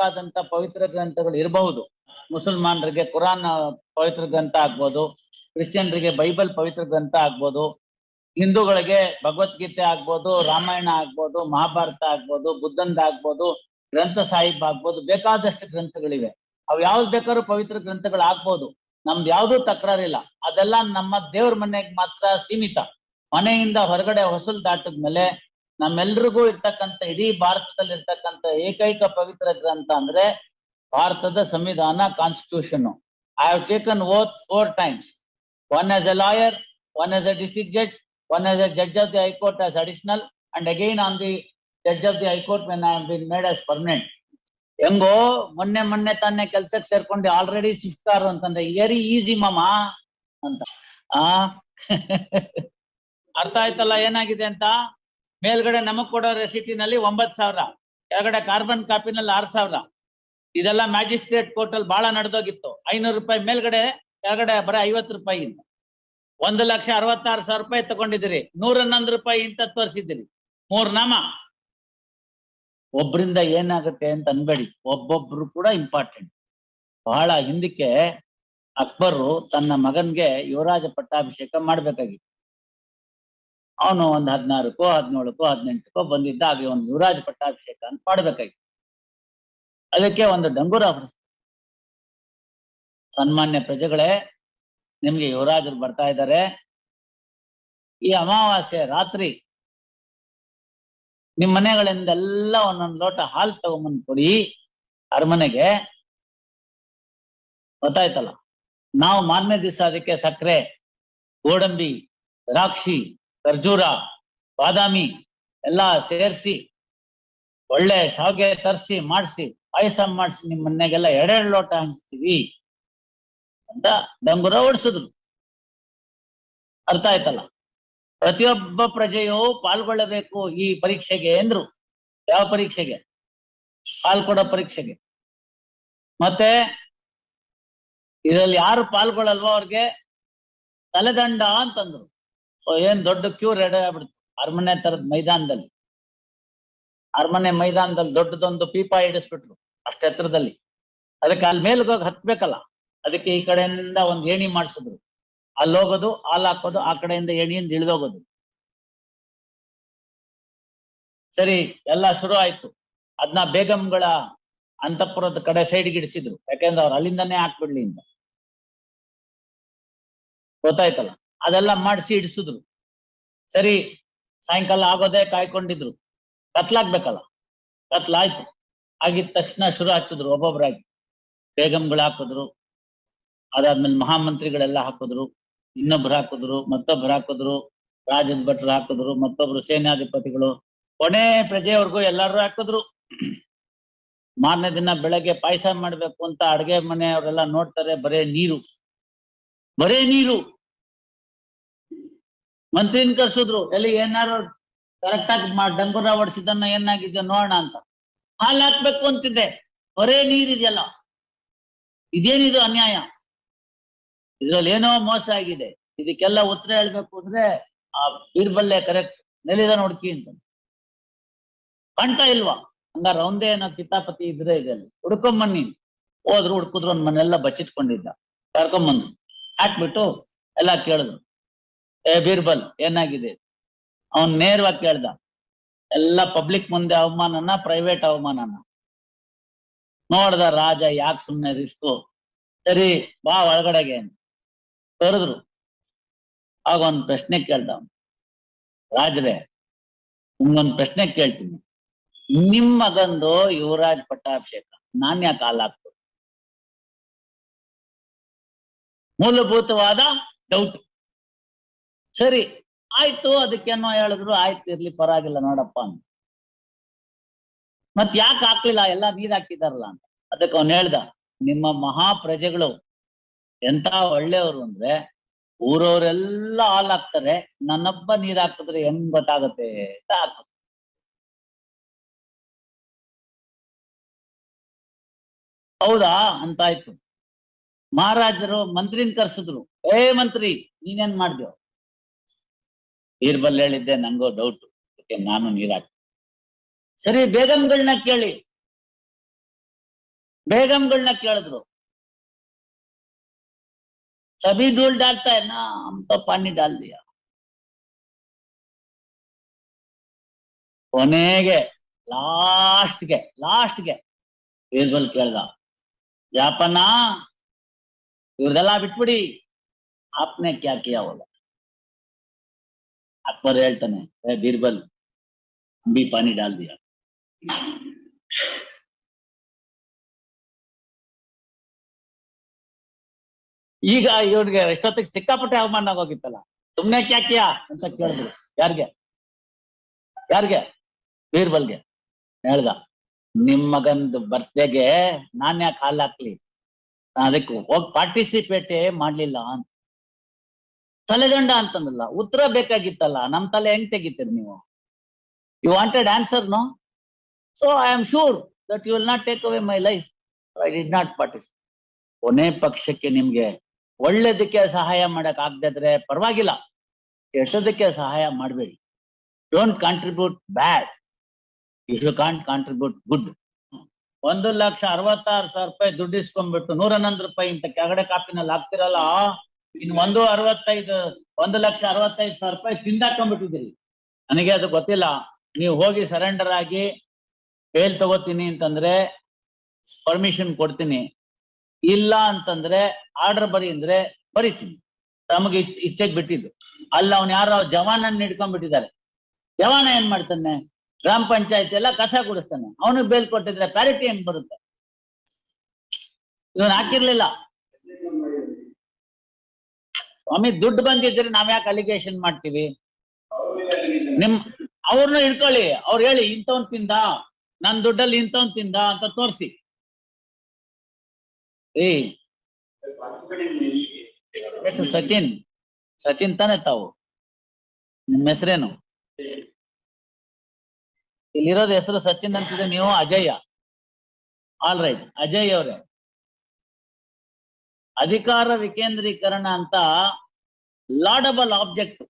ಬೇಕಾದಂತ ಪವಿತ್ರ ಗ್ರಂಥಗಳು ಇರಬಹುದು. ಮುಸಲ್ಮಾನರಿಗೆ ಕುರಾನ್ ಪವಿತ್ರ ಗ್ರಂಥ ಆಗ್ಬೋದು, ಕ್ರಿಶ್ಚಿಯನ್ರಿಗೆ ಬೈಬಲ್ ಪವಿತ್ರ ಗ್ರಂಥ ಆಗ್ಬೋದು, ಹಿಂದೂಗಳಿಗೆ ಭಗವದ್ಗೀತೆ ಆಗ್ಬೋದು, ರಾಮಾಯಣ ಆಗ್ಬೋದು, ಮಹಾಭಾರತ ಆಗ್ಬೋದು, ಬುದ್ಧಂದ ಆಗ್ಬೋದು, ಗ್ರಂಥ ಸಾಹಿಬ್ ಆಗ್ಬೋದು, ಬೇಕಾದಷ್ಟು ಗ್ರಂಥಗಳಿವೆ. ಅವು ಯಾವ್ದು ಬೇಕಾದ್ರೂ ಪವಿತ್ರ ಗ್ರಂಥಗಳು ಆಗ್ಬೋದು ನಮ್ದು ಯಾವ್ದು ತಕರಾರಿಲ್ಲ. ಅದೆಲ್ಲ ನಮ್ಮ ದೇವ್ರ ಮನೆಗೆ ಮಾತ್ರ ಸೀಮಿತ. ಮನೆಯಿಂದ ಹೊರಗಡೆ ಹೊಸಲು ದಾಟದ್ಮೇಲೆ ನಮ್ಮೆಲ್ರಿಗೂ ಇರ್ತಕ್ಕಂಥ, ಇಡೀ ಭಾರತದಲ್ಲಿ ಇರ್ತಕ್ಕಂಥ ಏಕೈಕ ಪವಿತ್ರ ಗ್ರಂಥ ಅಂದ್ರೆ ಭಾರತದ ಸಂವಿಧಾನ constitution I have taken oath four times one as a lawyer one as a district judge one as a judge of the high court as additional and again on the judge of the high court when I been made as permanent ಹೆಂಗೋ ಮೊನ್ನೆ ಮೊನ್ನೆ ತಾನೇ ಕೆಲ್ಸಕ್ಕೆ ಸೇರ್ಕೊಂಡು already ಸಿಕ್ತಾರು ಅಂತಂದ್ರೆ very easy ಮಾಮ ಅಂತ. ಆ? ಅರ್ಥ ಆಯ್ತಲ್ಲ, ಏನಾಗಿದೆ ಅಂತ? ಮೇಲ್ಗಡೆ ನಮಗ್ ಕೊಡೋ ರೆಸಿಟಿನಲ್ಲಿ ಒಂಬತ್ ಸಾವಿರ, ಕೆಳಗಡೆ ಕಾರ್ಬನ್ ಕಾಪಿನಲ್ಲಿ ಆರ್ ಸಾವಿರ. ಇದೆಲ್ಲ ಮ್ಯಾಜಿಸ್ಟ್ರೇಟ್ ಕೋರ್ಟ್ ಅಲ್ಲಿ ಬಹಳ ನಡೆದೋಗಿತ್ತು. ಐನೂರು ರೂಪಾಯಿ ಮೇಲ್ಗಡೆ, ಕೆಳಗಡೆ ಬರೀ ಐವತ್ತು ರೂಪಾಯಿ ಇಂದ ಒಂದು ಲಕ್ಷ ಅರವತ್ತಾರು ಸಾವಿರ ರೂಪಾಯಿ ತಗೊಂಡಿದ್ದೀರಿ. ನೂರ ಹನ್ನೊಂದು ರೂಪಾಯಿ ಇಂತ ತೋರಿಸಿದ್ದೀರಿ. ಮೂರ್ ನಾಮ. ಒಬ್ರಿಂದ ಏನಾಗುತ್ತೆ ಅಂತ ಅನ್ಬೇಡಿ. ಒಬ್ಬೊಬ್ರು ಕೂಡ ಇಂಪಾರ್ಟೆಂಟ್ ಬಹಳ ಹಿಂದಕ್ಕೆ ಅಕ್ಬರು ತನ್ನ ಮಗನ್ಗೆ ಯುವರಾಜ ಪಟ್ಟಾಭಿಷೇಕ ಮಾಡ್ಬೇಕಾಗಿತ್ತು. ಅವನು ಒಂದ್ ಹದಿನಾರಕ್ಕೋ, ಹದಿನೇಳಕ್ಕೋ, ಹದಿನೆಂಟಕ್ಕೋ ಬಂದಿದ್ದ ಹಾಗೆ ಒಂದು ಯುವರಾಜ ಪಟ್ಟಾಭಿಷೇಕ ಅಂತ ಮಾಡ್ಬೇಕಾಗಿತ್ತು ಅದಕ್ಕೆ ಒಂದು ಡಂಗೂರ. ಸನ್ಮಾನ್ಯ ಪ್ರಜೆಗಳೇ, ನಿಮ್ಗೆ ಯುವರಾಜರು ಬರ್ತಾ ಇದ್ದಾರೆ. ಈ ಅಮಾವಾಸ್ಯೆ ರಾತ್ರಿ ನಿಮ್ ಮನೆಗಳಿಂದೆಲ್ಲ ಒಂದೊಂದು ಲೋಟ ಹಾಲು ತಗೊಂಬಂದ್ ಕೊಡಿ, ಅರಮನೆಗೆ. ಗೊತ್ತಾಯ್ತಲ್ಲ? ನಾವು ಮಾರನೇ ದಿವಸ ಅದಕ್ಕೆ ಸಕ್ಕರೆ, ಗೋಡಂಬಿ, ದ್ರಾಕ್ಷಿ ಖರ್ಜೂರ, ಬಾದಾಮಿ ಎಲ್ಲಾ ಸೇರಿಸಿ ಒಳ್ಳೆ ಶಾವಿಗೆ ತರಿಸಿ ಮಾಡಿಸಿ, ಪಾಯಸ ಮಾಡಿಸಿ ನಿಮ್ಮ ಮನೆಗೆಲ್ಲ ಎರಡೆರಡು ಲೋಟ ಹಂಚ್ತೀವಿ ಅಂತ ಡಂಗುರ ಓಡಿಸಿದ್ರು. ಅರ್ಥ ಆಯ್ತಲ್ಲ? ಪ್ರತಿಯೊಬ್ಬ ಪ್ರಜೆಯು ಪಾಲ್ಗೊಳ್ಳಬೇಕು ಈ ಪರೀಕ್ಷೆಗೆ ಎಂದ್ರು. ಯಾವ ಪರೀಕ್ಷೆಗೆ? ಪಾಲ್ಕೊಡೋ ಪರೀಕ್ಷೆಗೆ. ಮತ್ತೆ ಇದರಲ್ಲಿ ಯಾರು ಪಾಲ್ಗೊಳ್ಳಲ್ವೋ ಅವ್ರಿಗೆ ತಲೆದಂಡ ಅಂತಂದ್ರು. ಏನ್ ದೊಡ್ಡ ಕ್ಯೂ ರೆಡಿ ಆಗ್ಬಿಡ್ತು. ಅರಮನೆ ತರದ ಮೈದಾನದಲ್ಲಿ. ಅರಮನೆ ಮೈದಾನದಲ್ಲಿ ದೊಡ್ಡದೊಂದು ಪೀಪ ಇಡಿಸ್ಬಿಟ್ರು ಅಷ್ಟ ಎತ್ತರದಲ್ಲಿ. ಅದಕ್ಕೆ ಅಲ್ಲಿ ಮೇಲ್ಗೆ ಹೋಗಿ ಹತ್ಬೇಕಲ್ಲ. ಅದಕ್ಕೆ ಈ ಕಡೆಯಿಂದ ಒಂದ್ ಏಣಿ ಮಾಡಿಸಿದ್ರು. ಅಲ್ಲಿ ಹೋಗೋದು, ಹಾಲ್ ಹಾಕೋದು, ಆ ಕಡೆಯಿಂದ ಏಣಿಯಿಂದ ಇಳಿದೋಗೋದು. ಸರಿ, ಎಲ್ಲ ಶುರು ಆಯ್ತು. ಅದನ್ನ ಬೇಗಂಗಳ ಅಂತಪುರದ ಕಡೆ ಸೈಡ್ಗೆ ಇಡಿಸಿದ್ರು. ಯಾಕೆಂದ್ರೆ ಅವ್ರು ಅಲ್ಲಿಂದಾನೇ ಹಾಕ್ಬಿಡ್ಲಿ ಗೊತ್ತಾಯ್ತಲ್ಲ? ಅದೆಲ್ಲ ಮಾಡಿಸಿ ಇಡಿಸಿದ್ರು. ಸರಿ, ಸಾಯಂಕಾಲ ಆಗೋದೇ ಕಾಯ್ಕೊಂಡಿದ್ರು. ಕತ್ಲಾಗ್ಬೇಕಲ್ಲ? ಕತ್ಲಾಯ್ತು. ಆಗಿದ ತಕ್ಷಣ ಶುರು ಹಚ್ಚಿದ್ರು ಒಬ್ಬೊಬ್ರಾಗಿ. ಬೇಗಂಗಳು ಹಾಕಿದ್ರು. ಅದಾದ್ಮೇಲೆ ಮಹಾಮಂತ್ರಿಗಳೆಲ್ಲ ಹಾಕಿದ್ರು. ಇನ್ನೊಬ್ರು ಹಾಕಿದ್ರು, ಮತ್ತೊಬ್ರು ಹಾಕಿದ್ರು. ರಾಜದ ಭಟ್ರು ಹಾಕಿದ್ರು, ಮತ್ತೊಬ್ರು ಸೇನಾಧಿಪತಿಗಳು. ಕೊನೆ ಪ್ರಜೆಯವ್ರಿಗೂ ಎಲ್ಲಾರು ಹಾಕಿದ್ರು. ಮಾರನೇ ದಿನ ಬೆಳಗ್ಗೆ ಪಾಯಸ ಮಾಡ್ಬೇಕು ಅಂತ ಅಡ್ಗೆ ಮನೆಯವರೆಲ್ಲ ನೋಡ್ತಾರೆ, ಬರೇ ನೀರು. ಬರೇ ನೀರು. ಮಂತ್ರಿನ ಕರ್ಸಿದ್ರು, ಎಲ್ಲಿ ಏನಾರು ಕರೆಕ್ಟ್ ಆಗಿ ಡಂಗುರ ಹೊಡ್ಸಿದ್ದನ್ನ ಏನಾಗಿದೆ ನೋಡೋಣ ಅಂತ. ಹಾಲು ಹಾಕ್ಬೇಕು ಅಂತಿದ್ದೆ. ಬರೇ ನೀರಿದೆಯಲ್ಲ. ಇದೇನಿದು ಅನ್ಯಾಯ? ಇದ್ರಲ್ಲಿ ಏನೋ ಮೋಸ ಆಗಿದೆ. ಇದಕ್ಕೆಲ್ಲ ಉತ್ತರ ಹೇಳ್ಬೇಕು ಅಂದ್ರೆ, ಆ ಬೀರ್ಬಲ್ಲೆ ಕರೆಕ್ಟ್ ನೆಲಿದ ನೋಡ್ಕಿ ಅಂತ. ಕಂಠ ಇಲ್ವಾ? ಹಂಗಾರ ಅವಂದೇ ಏನೋ ಕಿತಾಪತಿ ಇದ್ರೆ ಇದೆಲ್ಲ. ಹುಡ್ಕೊಂಬನ್ನಿ ಹೋದ್ರು ಹುಡ್ಕುದ್ರು ಒಂದ್ ಮನೆಲ್ಲ ಬಚ್ಚಿಟ್ಕೊಂಡಿದ್ದ. ಕರ್ಕೊಂಬಂದು ಹಾಕ್ಬಿಟ್ಟು ಎಲ್ಲ ಕೇಳಿದ್ರು. ಏ ಬೀರ್ಬಲ್, ಏನಾಗಿದೆ? ಅವನ್ ನೇರವಾಗಿ ಕೇಳ್ದ, ಎಲ್ಲ ಪಬ್ಲಿಕ್ ಮುಂದೆ ಅವಮಾನನ ಪ್ರೈವೇಟ್ ಅವಮಾನನ. ನೋಡ್ದ ರಾಜ ಯಾಕೆ ಸುಮ್ನೆ ರಿಸ್ಕು ಸರಿ, ಬಾ ಒಳಗಡೆಗೆ ಅಂತ. ಕರೆದ್ರು ಆಗ ಒಂದ್ ಪ್ರಶ್ನೆ ಕೇಳ್ದ ರಾಜರೇ, ನಿಮ್ಗೊಂದು ಪ್ರಶ್ನೆ ಕೇಳ್ತೀನಿ. ನಿಮ್ ಮಗಂದು ಯುವರಾಜ್ ಪಟ್ಟಾಭಿಷೇಕ, ನಾನ್ ಯಾಕೆ ಹಾಲಾಗ್ತು ಮೂಲಭೂತವಾದ ಡೌಟ್ ಸರಿ, ಆಯ್ತು ಅದಕ್ಕೇನೋ ಹೇಳಿದ್ರು, ಆಯ್ತು, ಇರ್ಲಿ, ಪರವಾಗಿಲ್ಲ, ನೋಡಪ್ಪ ಅಂತ. ಮತ್ ಯಾಕೆ ಹಾಕ್ಲಿಲ್ಲ? ಎಲ್ಲ ನೀರ್ ಹಾಕಿದಾರಲ್ಲ ಅಂತ. ಅದಕ್ಕೆ ಅವ್ನು ಹೇಳ್ದ, ನಿಮ್ಮ ಮಹಾ ಪ್ರಜೆಗಳು ಎಂತ ಒಳ್ಳೆಯವರು ಅಂದ್ರೆ, ಊರವರೆಲ್ಲ ಹಾಲ್ ಹಾಕ್ತಾರೆ ನನ್ನೊಬ್ಬ ನೀರ್ ಹಾಕಿದ್ರೆ ಹೆಂಗ್ ಗೊತ್ತಾಗತ್ತೆ ಅಂತ ಹಾಕ. ಹೌದಾ? ಅಂತಾಯ್ತು. ಮಹಾರಾಜರು ಮಂತ್ರಿನ ಕರ್ಸಿದ್ರು. ಏ ಮಂತ್ರಿ ನೀನೇನ್ ಮಾಡ್ದ್ಯೋ? ಬೀರ್ಬಲ್ ಹೇಳಿದ್ದೆ ನಂಗೋ ಡೌಟ್ ಅದಕ್ಕೆ ನಾನು ನೀರ್ ಹಾಕ್ತೀನಿ ಸರಿ ಬೇಗಂಗಳನ್ನ ಕೇಳಿ ಬೇಗಂಗಳನ್ನ ಕೇಳಿದ್ರು ಸಭಿ ಧೂಳ್ ಡಾಲ್ತಾ है ना हम तो पानी डाल दिया ಕೊನೆಗೆ ಲಾಸ್ಟ್ಗೆ ಲಾಸ್ಟ್ಗೆ ಬೀರ್ಬಲ್ ಕೇಳ್ದ ಜಾಪನ ಇವ್ರದೆಲ್ಲ ಬಿಟ್ಬಿಡಿ ಆಪ್ನೆ ಕ್ಯಾ ಕಿಯಾ ಹೋಗ ಅಕ್ಬರ್ ಹೇಳ್ತಾನೆ ಏ ಬೀರ್ಬಲ್ ಬಿ ಪಾನಿ ಡಾಲ್ ದಿಯಾ ಈಗ ಇವ್ರಿಗೆ ಎಷ್ಟೊತ್ತಿಗೆ ಸಿಕ್ಕಾಪಟ್ಟೆ ಅವಮಾನ ಆಗೋಗಿತ್ತಲ್ಲ ಸುಮ್ನೆ ಕ್ಯಾಕ್ಯಾ ಅಂತ ಕೇಳಿದ್ರು ಯಾರ್ಗೆ ಯಾರ್ಗೆ ಬೀರ್ಬಲ್ಗೆ ಹೇಳ್ದ ನಿಮ್ ಮಗಂದು ಬರ್ತ್ಡೇಗೆ ನಾನ್ ಯಾಕೆ ಹಾಲ್ ಹಾಕ್ಲಿ ನಾನ್ ಅದಕ್ಕೆ ಹೋಗಿ ಪಾರ್ಟಿಸಿಪೇಟ್ ಮಾಡ್ಲಿಲ್ಲ ಅಂತ ತಲೆದಂಡ ಅಂತಂದಲ್ಲ ಉತ್ತರ ಬೇಕಾಗಿತ್ತಲ್ಲ, ನಮ್ ತಲೆ ಹೆಂಗ್ ತೆಗಿತೀರಿ ನೀವು? You wanted answer no so I am sure that you will not take away my life I did not participate ಕೊನೆ ಪಕ್ಷಕ್ಕೆ ನಿಮ್ಗೆ ಒಳ್ಳೇದಕ್ಕೆ ಸಹಾಯ ಮಾಡಕ್ ಆಗದಿದ್ರೆ ಪರವಾಗಿಲ್ಲ. ಕೆಟ್ಟದಕ್ಕೆ ಸಹಾಯ ಮಾಡಬೇಡಿ. Don't contribute bad you should can't contribute good ಒಂದು ಲಕ್ಷ ಅರವತ್ತಾರು ಸಾವಿರ ರೂಪಾಯಿ ದುಡ್ಡು ಇಸ್ಕೊಂಡ್ಬಿಟ್ಟು ನೂರ ಹನ್ನೊಂದು ರೂಪಾಯಿ ಇಂತ ಕೆಳಗಡೆ ಕಾಪಿನಲ್ಲಿ ಹಾಕ್ತಿರಲ್ಲ ಇನ್ ಒಂದು ಅರವತ್ತೈದು, ಒಂದು ಲಕ್ಷ ಅರವತ್ತೈದು ಸಾವಿರ ರೂಪಾಯಿ ತಿಂದಾಕೊಂಡ್ಬಿಟ್ಟಿದ್ರಿ ನನಗೆ ಅದು ಗೊತ್ತಿಲ್ಲ. ನೀವು ಹೋಗಿ ಸರೆಂಡರ್ ಆಗಿ ಬೇಲ್ ತಗೋತೀನಿ ಅಂತಂದ್ರೆ ಪರ್ಮಿಷನ್ ಕೊಡ್ತೀನಿ. ಇಲ್ಲ ಅಂತಂದ್ರೆ ಆರ್ಡರ್ ಬರಿ ಅಂದ್ರೆ ಬರಿತೀನಿ. ತಮಗೆ ಇಚ್- ಇಚ್ಛೆಗೆ ಬಿಟ್ಟಿದ್ದು. ಅಲ್ಲ ಅವ್ನು ಯಾರೋ ಜವಾನನ್ನ ಹಿಡ್ಕೊಂಡ್ಬಿಟ್ಟಿದ್ದಾರೆ. ಜವಾನ ಏನ್ ಮಾಡ್ತಾನೆ? ಗ್ರಾಮ ಪಂಚಾಯತಿ ಎಲ್ಲ ಕಸ ಗುಡಿಸ್ತಾನೆ. ಅವನಿಗೆ ಬೇಲ್ ಕೊಟ್ಟಿದ್ರೆ ಪ್ಯಾರಿಟಿ ಏನ್ ಬರುತ್ತೆ? ಇವನ್ ಹಾಕಿರ್ಲಿಲ್ಲ. ಸ್ವಾಮಿ ದುಡ್ಡು ಬಂದಿದ್ರೆ ನಾವ್ ಯಾಕೆ ಅಲಿಗೇಷನ್ ಮಾಡ್ತೀವಿ? ನಿಮ್ ಅವ್ರನ್ನ ಹಿಡ್ಕೊಳ್ಳಿ, ಅವ್ರು ಹೇಳಿ, ಇಂಥವ್ನ್ ತಿಂದ, ನನ್ ದುಡ್ಡಲ್ಲಿ ಇಂಥವ್ನ್ ತಿಂದ ಅಂತ ತೋರಿಸಿ. ಏ ಸಚಿನ್ ಸಚಿನ್ ತಾನೆ ತಾವು? ನಿಮ್ಮ ಹೆಸರೇನು? ಇಲ್ಲಿರೋದ್ ಹೆಸರು ಸಚಿನ್ ಅಂತಿದೆ, ನೀವು ಅಜಯ್ಯ. ಆಲ್ ರೈಟ್ ಅಜಯ್ ಅವರೇ. ಅಧಿಕಾರ ವಿಕೇಂದ್ರೀಕರಣ ಅಂತ ಲಾಡಬಲ್ ಆಬ್ಜೆಕ್ಟ್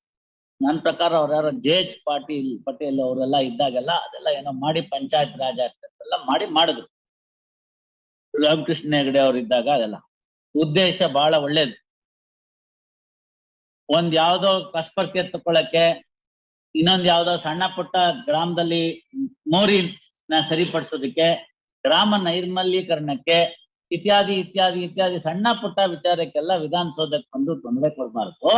ನನ್ನ ಪ್ರಕಾರ ಅವ್ರ ಯಾರೋ ಜೆ ಎಚ್ ಪಾಟೀಲ್ ಪಟೇಲ್ ಅವರೆಲ್ಲ ಇದ್ದಾಗೆಲ್ಲ ಅದೆಲ್ಲ ಏನೋ ಮಾಡಿ ಪಂಚಾಯತ್ ರಾಜ ಎಲ್ಲ ಮಾಡಿ ಮಾಡಿದ್ರು. ರಾಮಕೃಷ್ಣ ಹೆಗಡೆ ಅವ್ರು ಇದ್ದಾಗ ಅದೆಲ್ಲ. ಉದ್ದೇಶ ಬಹಳ ಒಳ್ಳೇದು. ಒಂದ್ ಯಾವ್ದೋ ಕಸ್ಪರ್ಕೆ ತಗೊಳಕ್ಕೆ ಇನ್ನೊಂದ್ ಯಾವ್ದೋ ಸಣ್ಣ ಪುಟ್ಟ ಗ್ರಾಮದಲ್ಲಿ ಮೋರಿನ ಸರಿಪಡಿಸೋದಕ್ಕೆ, ಗ್ರಾಮ ನೈರ್ಮಲ್ಯೀಕರಣಕ್ಕೆ ಇತ್ಯಾದಿ ಇತ್ಯಾದಿ ಇತ್ಯಾದಿ ಸಣ್ಣ ಪುಟ್ಟ ವಿಚಾರಕ್ಕೆಲ್ಲ ವಿಧಾನಸೌಧಕ್ಕೆ ಬಂದು ತೊಂದರೆ ಕೊಡಬಾರ್ದು.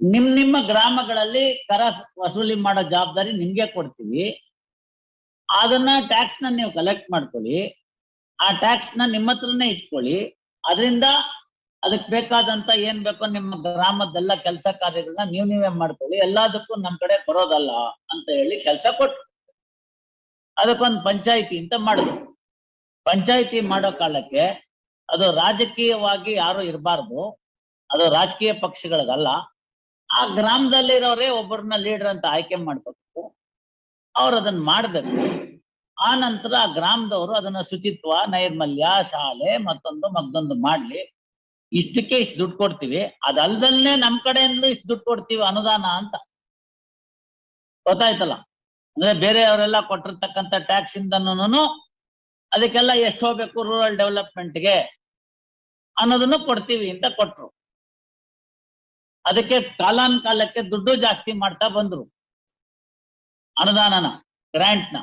ನಿಮ್, ನಿಮ್ಮ ಗ್ರಾಮಗಳಲ್ಲಿ ಕರ ವಸೂಲಿ ಮಾಡೋ ಜವಾಬ್ದಾರಿ ನಿಮ್ಗೆ ಕೊಡ್ತೀವಿ. ಅದನ್ನ ಟ್ಯಾಕ್ಸ್ನ ನೀವು ಕಲೆಕ್ಟ್ ಮಾಡ್ಕೊಳ್ಳಿ. ಆ ಟ್ಯಾಕ್ಸ್ನ ನಿಮ್ಮ ಹತ್ರನೇ ಇಟ್ಕೊಳ್ಳಿ. ಅದರಿಂದ ಅದಕ್ಕೆ ಬೇಕಾದಂತ ಏನ್ ಬೇಕೋ ನಿಮ್ಮ ಗ್ರಾಮದೆಲ್ಲ ಕೆಲಸ ಕಾರ್ಯಗಳನ್ನ ನೀವ್, ನೀವೇ ಮಾಡ್ಕೊಳ್ಳಿ. ಎಲ್ಲದಕ್ಕೂ ನಮ್ ಕಡೆ ಬರೋದಲ್ಲ ಅಂತ ಹೇಳಿ ಕೆಲಸ ಕೊಟ್ರು ಅದಕ್ಕೊಂದು ಪಂಚಾಯಿತಿ ಅಂತ ಮಾಡಿದ್ರು ಪಂಚಾಯಿತಿ ಮಾಡೋ ಕಾಲಕ್ಕೆ ಅದು ರಾಜಕೀಯವಾಗಿ ಯಾರು ಇರಬಾರ್ದು. ಅದು ರಾಜಕೀಯ ಪಕ್ಷಗಳಿಗಲ್ಲ. ಆ ಗ್ರಾಮದಲ್ಲಿರೋರೇ ಒಬ್ಬರನ್ನ ಲೀಡರ್ ಅಂತ ಆಯ್ಕೆ ಮಾಡ್ಬೇಕು. ಅವ್ರು ಅದನ್ನ ಮಾಡ್ಬೇಕು. ಆ ನಂತರ ಆ ಗ್ರಾಮದವರು ಅದನ್ನ ಶುಚಿತ್ವ, ನೈರ್ಮಲ್ಯ, ಶಾಲೆ ಮತ್ತೊಂದು ಮತ್ತೊಂದು ಮಾಡ್ಲಿ. ಇಷ್ಟಕ್ಕೆ ಇಷ್ಟು ದುಡ್ಡು ಕೊಡ್ತೀವಿ. ಅದಲ್ದಲ್ಲೇ ನಮ್ ಕಡೆಯಿಂದ ಇಷ್ಟು ದುಡ್ಡು ಕೊಡ್ತೀವಿ ಅನುದಾನ ಅಂತ. ಗೊತ್ತಾಯ್ತಲ್ಲ? ಅಂದ್ರೆ ಬೇರೆಯವರೆಲ್ಲ ಕೊಟ್ಟಿರ್ತಕ್ಕಂಥ ಟ್ಯಾಕ್ಸ್ ಅದಕ್ಕೆಲ್ಲ ಎಷ್ಟು ಹೋಗ್ಬೇಕು ರೂರಲ್ ಡೆವಲಪ್ಮೆಂಟ್ಗೆ ಅನ್ನೋದನ್ನು ಕೊಡ್ತೀವಿ ಅಂತ ಕೊಟ್ರು. ಅದಕ್ಕೆ ಕಾಲಾನ್ ಕಾಲಕ್ಕೆ ದುಡ್ಡು ಜಾಸ್ತಿ ಮಾಡ್ತಾ ಬಂದ್ರು. ಅನುದಾನನ ಗ್ರಾಂಟ್ನ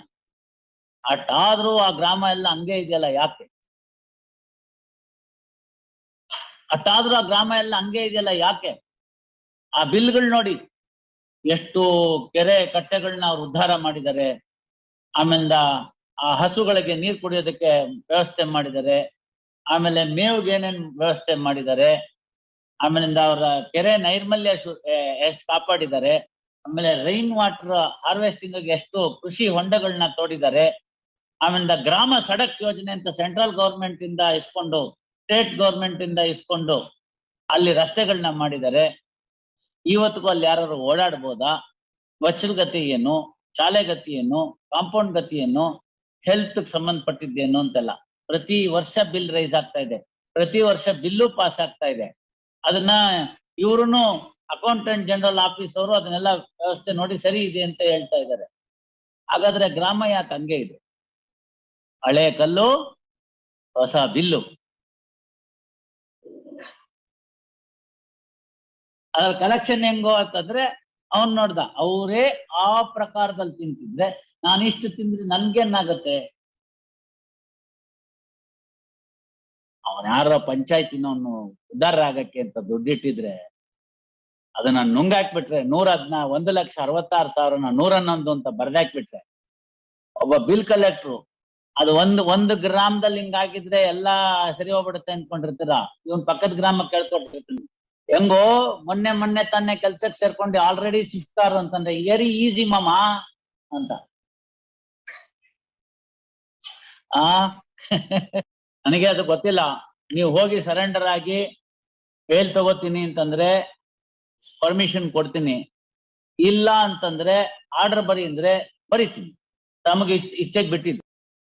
ಅಟ್ಟಾದ್ರೂ ಆ ಗ್ರಾಮ ಎಲ್ಲ ಹಂಗೆ ಇದೆಯಲ್ಲ ಯಾಕೆ? ಅಟ್ಟಾದ್ರೂ ಆ ಗ್ರಾಮ ಎಲ್ಲ ಹಂಗೆ ಇದೆಯಲ್ಲ ಯಾಕೆ? ಆ ಬಿಲ್ಗಳು ನೋಡಿ ಎಷ್ಟು ಕೆರೆ ಕಟ್ಟೆಗಳನ್ನ ಅವ್ರು ಉದ್ಧಾರ ಮಾಡಿದ್ದಾರೆ. ಆಮೇಲಿಂದ ಆ ಹಸುಗಳಿಗೆ ನೀರು ಕುಡಿಯೋದಕ್ಕೆ ವ್ಯವಸ್ಥೆ ಮಾಡಿದ್ದಾರೆ. ಆಮೇಲೆ ಮೇವಿಗೆ ಏನೇನ್ ವ್ಯವಸ್ಥೆ ಮಾಡಿದ್ದಾರೆ. ಆಮೇಲಿಂದ ಅವರ ಕೆರೆ ನೈರ್ಮಲ್ಯ ಎಷ್ಟು ಕಾಪಾಡಿದ್ದಾರೆ. ಆಮೇಲೆ ರೈನ್ ವಾಟರ್ ಹಾರ್ವೆಸ್ಟಿಂಗ್ ಎಷ್ಟು ಕೃಷಿ ಹೊಂಡಗಳನ್ನ ತೋಡಿದ್ದಾರೆ. ಆಮೇಲಿಂದ ಗ್ರಾಮ ಸಡಕ್ ಯೋಜನೆ ಅಂತ ಸೆಂಟ್ರಲ್ ಗೌರ್ಮೆಂಟ್ ಇಂದ ಇಸ್ಕೊಂಡು ಸ್ಟೇಟ್ ಗೌರ್ಮೆಂಟ್ ಇಂದ ಇಸ್ಕೊಂಡು ಅಲ್ಲಿ ರಸ್ತೆಗಳನ್ನ ಮಾಡಿದ್ದಾರೆ. ಇವತ್ತಿಗೂ ಅಲ್ಲಿ ಯಾರು ಓಡಾಡ್ಬೋದಾ? ವಚ್ಚಲ್ ಗತಿ ಏನು? ಶಾಲೆ ಗತಿ ಏನು? ಕಾಂಪೌಂಡ್ ಗತಿ ಏನು? ಹೆಲ್ತ್ ಸಂಬಂಧಪಟ್ಟಿದ್ದೇನು ಅಂತೆಲ್ಲ ಪ್ರತಿ ವರ್ಷ ಬಿಲ್ ರೈಸ್ ಆಗ್ತಾ ಇದೆ. ಪ್ರತಿ ವರ್ಷ ಬಿಲ್ಲು ಪಾಸ್ ಆಗ್ತಾ ಇದೆ. ಅದನ್ನ ಇವ್ರುನು ಅಕೌಂಟೆಂಟ್ ಜನರಲ್ ಆಫೀಸ್ ಅವರು ಅದನ್ನೆಲ್ಲ ವ್ಯವಸ್ಥೆ ನೋಡಿ ಸರಿ ಇದೆ ಅಂತ ಹೇಳ್ತಾ ಇದ್ದಾರೆ. ಹಾಗಾದ್ರೆ ಗ್ರಾಮ ಯಾಕೆ ಹಂಗೆ ಇದೆ? ಹಳೆ ಕಲ್ಲು, ಹೊಸ ಬಿಲ್ಲು. ಅದ್ರ ಕಲೆಕ್ಷನ್ ಹೆಂಗೋ ಅಂತಂದ್ರೆ ಅವನ್ ನೋಡ್ದ, ಅವರೇ ಆ ಪ್ರಕಾರದಲ್ಲಿ ತಿಂತಿದ್ರೆ ನಾನು ಇಷ್ಟು ತಿಂದ್ರೆ ನನ್ಗೇನಾಗತ್ತೆ ಅವನ ಯಾರ ಪಂಚಾಯತಿನವನು ಉದ್ದಾರ ಆಗಕ್ಕೆ ಅಂತ ದುಡ್ಡಿಟ್ಟಿದ್ರೆ ಅದನ್ನ ನುಂಗಾಕ್ಬಿಟ್ರೆ ನೂರ ಹದ್ನ ಒಂದು ಲಕ್ಷ ಅರವತ್ತಾರು ಸಾವಿರನ ನೂರ ಹನ್ನೊಂದು ಅಂತ ಬರ್ದಾಕ್ಬಿಟ್ರೆ, ಒಬ್ಬ ಬಿಲ್ ಕಲೆಕ್ಟ್ರು ಅದು ಒಂದು ಒಂದು ಗ್ರಾಮದಲ್ಲಿ ಹಿಂಗಾಗಿದ್ರೆ ಎಲ್ಲಾ ಸರಿ ಹೋಗ್ಬಿಡುತ್ತೆ ಅನ್ಕೊಂಡಿರ್ತೀರ? ಇವನ್ ಪಕ್ಕದ ಗ್ರಾಮಕ್ಕೆ ಕೇಳ್ಕೊಟ್ಟಿರ್ತೀನಿ ಹೆಂಗೋ ಮೊನ್ನೆ ಮೊನ್ನೆ ತಾನೇ ಕೆಲ್ಸಕ್ಕೆ ಸೇರ್ಕೊಂಡು ಆಲ್ರೆಡಿ ಸಿಕ್ತಾರ ಅಂತಂದ್ರೆ ವೆರಿ ಈಸಿ ಮಾಮ ಅಂತ. ಆ? ನನಗೆ ಅದು ಗೊತ್ತಿಲ್ಲ. ನೀವು ಹೋಗಿ ಸರೆಂಡರ್ ಆಗಿ ಫೇಲ್ ತಗೋತೀನಿ ಅಂತಂದ್ರೆ ಪರ್ಮಿಷನ್ ಕೊಡ್ತೀನಿ. ಇಲ್ಲ ಅಂತಂದ್ರೆ ಆರ್ಡರ್ ಬರಿ ಅಂದ್ರೆ ಬರಿತೀನಿ. ತಮಗೆ ಇಚ್ಛೆಗೆ ಬಿಟ್ಟಿದ್ದು.